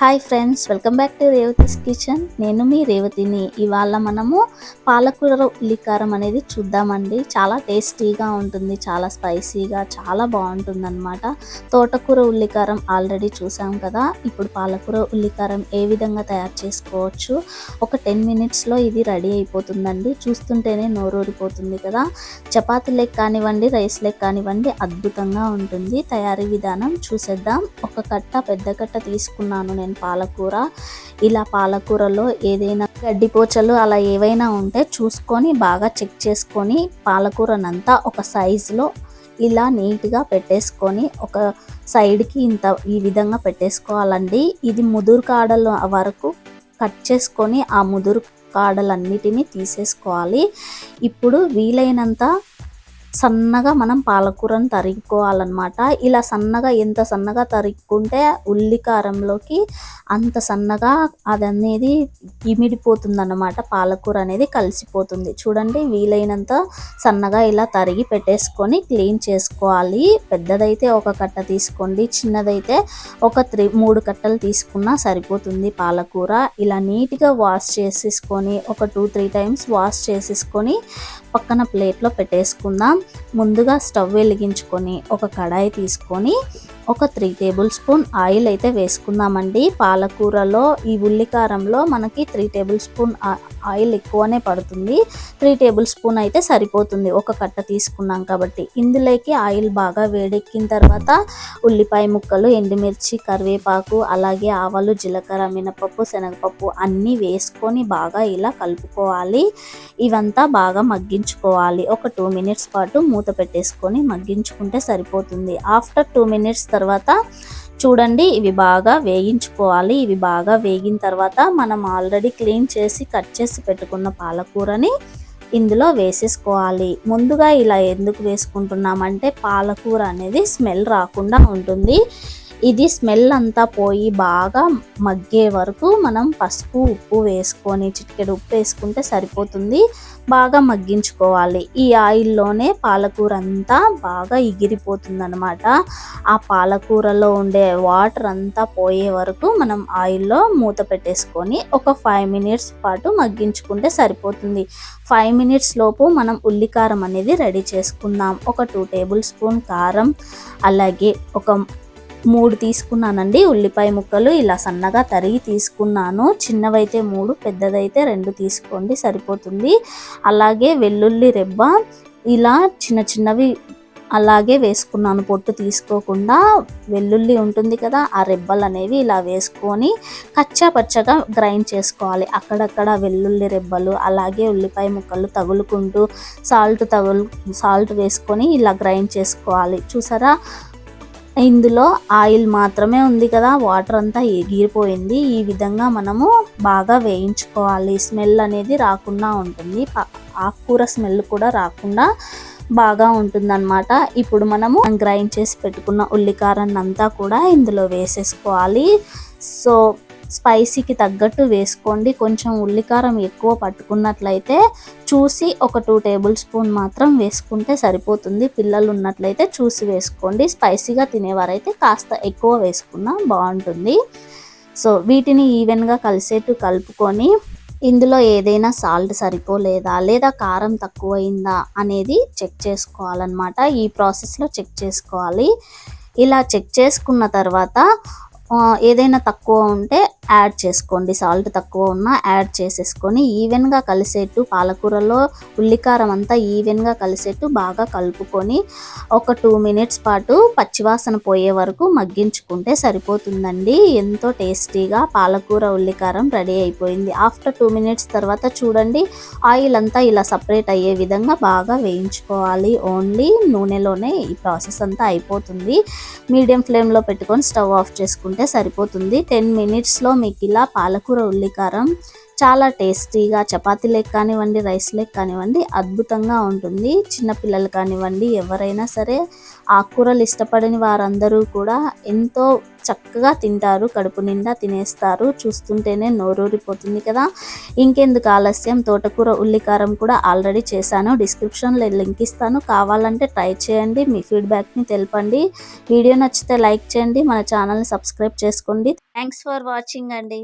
Hi friends welcome back to Revathi's kitchen. నేను మీ రేవతిని. ఇవాళ మనము పాలకూర ఉల్లికారం అనేది చూద్దామండి. చాలా టేస్టీగా ఉంటుంది చాలా స్పైసీగా చాలా బాగుంటుంది అనమాట తోటకూర ఉల్లికారం ఆల్రెడీ చూసాం కదా. ఇప్పుడు పాలకూర ఉల్లికారం ఏ విధంగా తయారు చేసుకోవచ్చు? ఒక టెన్ మినిట్స్లో ఇది రెడీ అయిపోతుందండి. చూస్తుంటేనే నోరూరిపోతుంది కదా. చపాతీ లెక్ కానివ్వండి రైస్ లెక్ కానివ్వండి అద్భుతంగా ఉంటుంది. తయారీ విధానం చూసేద్దాం. ఒక కట్ట పెద్ద కట్ట తీసుకున్నాను నేను. పాలకూర. ఇలా పాలకూరలో ఏదైనా గడ్డిపోచలు అలా ఏవైనా ఉంటే చూసుకొని బాగా చెక్ చేసుకొని పాలకూరనంతా ఒక సైజులో ఇలా నీట్గా పెట్టేసుకొని ఒక సైడ్కి ఇంత ఈ విధంగా పెట్టేసుకోవాలండి. ఇది ముదురు కాడల వరకు కట్ చేసుకొని ఆ ముదురు కాడలన్నిటినీ తీసేసుకోవాలి. ఇప్పుడు వీలైనంత సన్నగా మనం పాలకూరను తరుగుకోవాలన్నమాట ఇలా సన్నగా ఎంత సన్నగా తరుక్కుంటే ఉల్లి కారంలోకి అంత సన్నగా అది అనేది ఇమిడిపోతుంది అన్నమాట పాలకూర అనేది కలిసిపోతుంది. చూడండి వీలైనంత సన్నగా ఇలా తరిగి పెట్టేసుకొని క్లీన్ చేసుకోవాలి. పెద్దదైతే ఒక కట్ట తీసుకోండి చిన్నదైతే ఒక త్రీ మూడు కట్టలు తీసుకున్నా సరిపోతుంది పాలకూర. ఇలా నీట్గా వాష్ చేసేసుకొని ఒక టూ త్రీ టైమ్స్ వాష్ చేసేసుకొని పక్కన ప్లేట్లో పెట్టేసుకుందాం. ముందుగా స్టవ్ వెలిగించుకొని ఒక కడాయి తీసుకొని ఒక త్రీ టేబుల్ స్పూన్ ఆయిల్ అయితే వేసుకుందామండి. పాలకూరలో ఈ ఉల్లికారంలో మనకి త్రీ టేబుల్ స్పూన్ ఆయిల్ ఎక్కువనే పడుతుంది. త్రీ టేబుల్ స్పూన్ అయితే సరిపోతుంది. ఒక కట్ట తీసుకున్నాం కాబట్టి. ఇందులోకి ఆయిల్ బాగా వేడెక్కిన తర్వాత ఉల్లిపాయ ముక్కలు ఎండుమిర్చి కరివేపాకు అలాగే ఆవాలు జీలకర్ర మినపప్పు శనగపప్పు అన్నీ వేసుకొని బాగా ఇలా కలుపుకోవాలి. ఇవంతా బాగా మగ్గించుకోవాలి. ఒక టూ మినిట్స్ పాటు మూత పెట్టేసుకొని మగ్గించుకుంటే సరిపోతుంది. ఆఫ్టర్ టూ మినిట్స్ తర్వాత చూడండి ఇవి బాగా వేయించుకోవాలి. ఇవి బాగా వేగిన తర్వాత మనం ఆల్రెడీ క్లీన్ చేసి కట్ చేసి పెట్టుకున్న పాలకూరని ఇందులో వేసేసుకోవాలి. ముందుగా ఇలా ఎందుకు వేసుకుంటున్నామంటే పాలకూర అనేది స్మెల్ రాకుండా ఉంటుంది. ఇది స్మెల్ అంతా పోయి బాగా మగ్గే వరకు మనం పసుపు ఉప్పు వేసుకొని చిటికెడు ఉప్పు వేసుకుంటే సరిపోతుంది. బాగా మగ్గించుకోవాలి. ఈ ఆయిల్లోనే పాలకూర అంతా బాగా ఇగిరిపోతుందనమాట ఆ పాలకూరలో ఉండే వాటర్ అంతా పోయే వరకు మనం ఆయిల్లో మూత పెట్టేసుకొని ఒక ఫైవ్ మినిట్స్ పాటు మగ్గించుకుంటే సరిపోతుంది. ఫైవ్ మినిట్స్ లోపు మనం ఉల్లికారం అనేది రెడీ చేసుకుందాం. ఒక టూ టేబుల్ స్పూన్ కారం అలాగే ఒక మూడు తీసుకున్నానండి. ఉల్లిపాయ ముక్కలు ఇలా సన్నగా తరిగి తీసుకున్నాను. చిన్నవైతే మూడు పెద్దదైతే రెండు తీసుకోండి సరిపోతుంది. అలాగే వెల్లుల్లి రెబ్బ ఇలా చిన్న చిన్నవి అలాగే వేసుకున్నాను పొట్టు తీసుకోకుండా. వెల్లుల్లి ఉంటుంది కదా ఆ రెబ్బలు అనేవి ఇలా వేసుకొని కచ్చా పచ్చగా గ్రైండ్ చేసుకోవాలి. అక్కడక్కడ వెల్లుల్లి రెబ్బలు అలాగే ఉల్లిపాయ ముక్కలు తగులుకుంటూ సాల్ట్ తగులు సాల్ట్ వేసుకొని ఇలా గ్రైండ్ చేసుకోవాలి. చూసారా? ఇందులో ఆయిల్ మాత్రమే ఉంది కదా వాటర్ అంతా ఎగిరిపోయింది. ఈ విధంగా మనము బాగా వేయించుకోవాలి. స్మెల్ అనేది రాకుండా ఉంటుంది. ఆకుకూర స్మెల్ కూడా రాకుండా బాగా ఉంటుందన్నమాట. ఇప్పుడు మనము గ్రైండ్ చేసి పెట్టుకున్న ఉల్లికారాన్ని అంతా కూడా ఇందులో వేసేసుకోవాలి. సో స్పైసీకి తగ్గట్టు వేసుకోండి. కొంచెం ఉల్లికారం ఎక్కువ పట్టుకున్నట్లయితే చూసి ఒక టూ టేబుల్ స్పూన్ మాత్రం వేసుకుంటే సరిపోతుంది. పిల్లలు ఉన్నట్లయితే చూసి వేసుకోండి. స్పైసీగా తినేవారైతే కాస్త ఎక్కువ వేసుకున్నా బాగుంటుంది. సో వీటిని ఈవెన్గా కలిసేట్టు కలుపుకొని ఇందులో ఏదైనా సాల్ట్ సరిపోలేదా లేదా కారం తక్కువైందా అనేది చెక్ చేసుకోవాలన్నమాట. ఈ ప్రాసెస్లో చెక్ చేసుకోవాలి. ఇలా చెక్ చేసుకున్న తర్వాత ఏదైనా తక్కువ ఉంటే యాడ్ చేసుకోండి. సాల్ట్ తక్కువ ఉన్నా యాడ్ చేసేసుకొని ఈవెన్గా కలిసేట్టు పాలకూరలో ఉల్లికారం అంతా ఈవెన్గా కలిసేట్టు బాగా కలుపుకొని ఒక టూ మినిట్స్ పాటు పచ్చివాసన పోయే వరకు మగ్గించుకుంటే సరిపోతుందండి. ఎంతో టేస్టీగా పాలకూర ఉల్లికారం రెడీ అయిపోయింది. ఆఫ్టర్ టూ మినిట్స్ తర్వాత చూడండి ఆయిల్ అంతా ఇలా సపరేట్ అయ్యే విధంగా బాగా వేయించుకోవాలి. ఓన్లీ నూనెలోనే ఈ ప్రాసెస్ అంతా అయిపోతుంది. మీడియం ఫ్లేమ్లో పెట్టుకొని స్టవ్ ఆఫ్ చేసుకుంటే సరిపోతుంది. టెన్ మినిట్స్లో మీకు ఇలా పాలకూర ఉల్లికారం చాలా టేస్టీగా చపాతీలకు కానివ్వండి రైస్ కానివ్వండి అద్భుతంగా ఉంటుంది. చిన్నపిల్లలు కానివ్వండి ఎవరైనా సరే ఆకుకూరలు ఇష్టపడని వారందరూ కూడా ఎంతో చక్కగా తింటారు కడుపు నిండా తినేస్తారు. చూస్తుంటేనే నోరూరిపోతుంది కదా. ఇంకెందుకు ఆలస్యం? తోటకూర ఉల్లికారం కూడా ఆల్రెడీ చేశాను. డిస్క్రిప్షన్లో లింక్ ఇస్తాను. కావాలంటే ట్రై చేయండి. మీ ఫీడ్బ్యాక్ని తెలపండి. వీడియో నచ్చితే లైక్ చేయండి. మన ఛానల్ని సబ్స్క్రైబ్ చేసుకోండి. థ్యాంక్స్ ఫర్ వాచింగ్ అండి.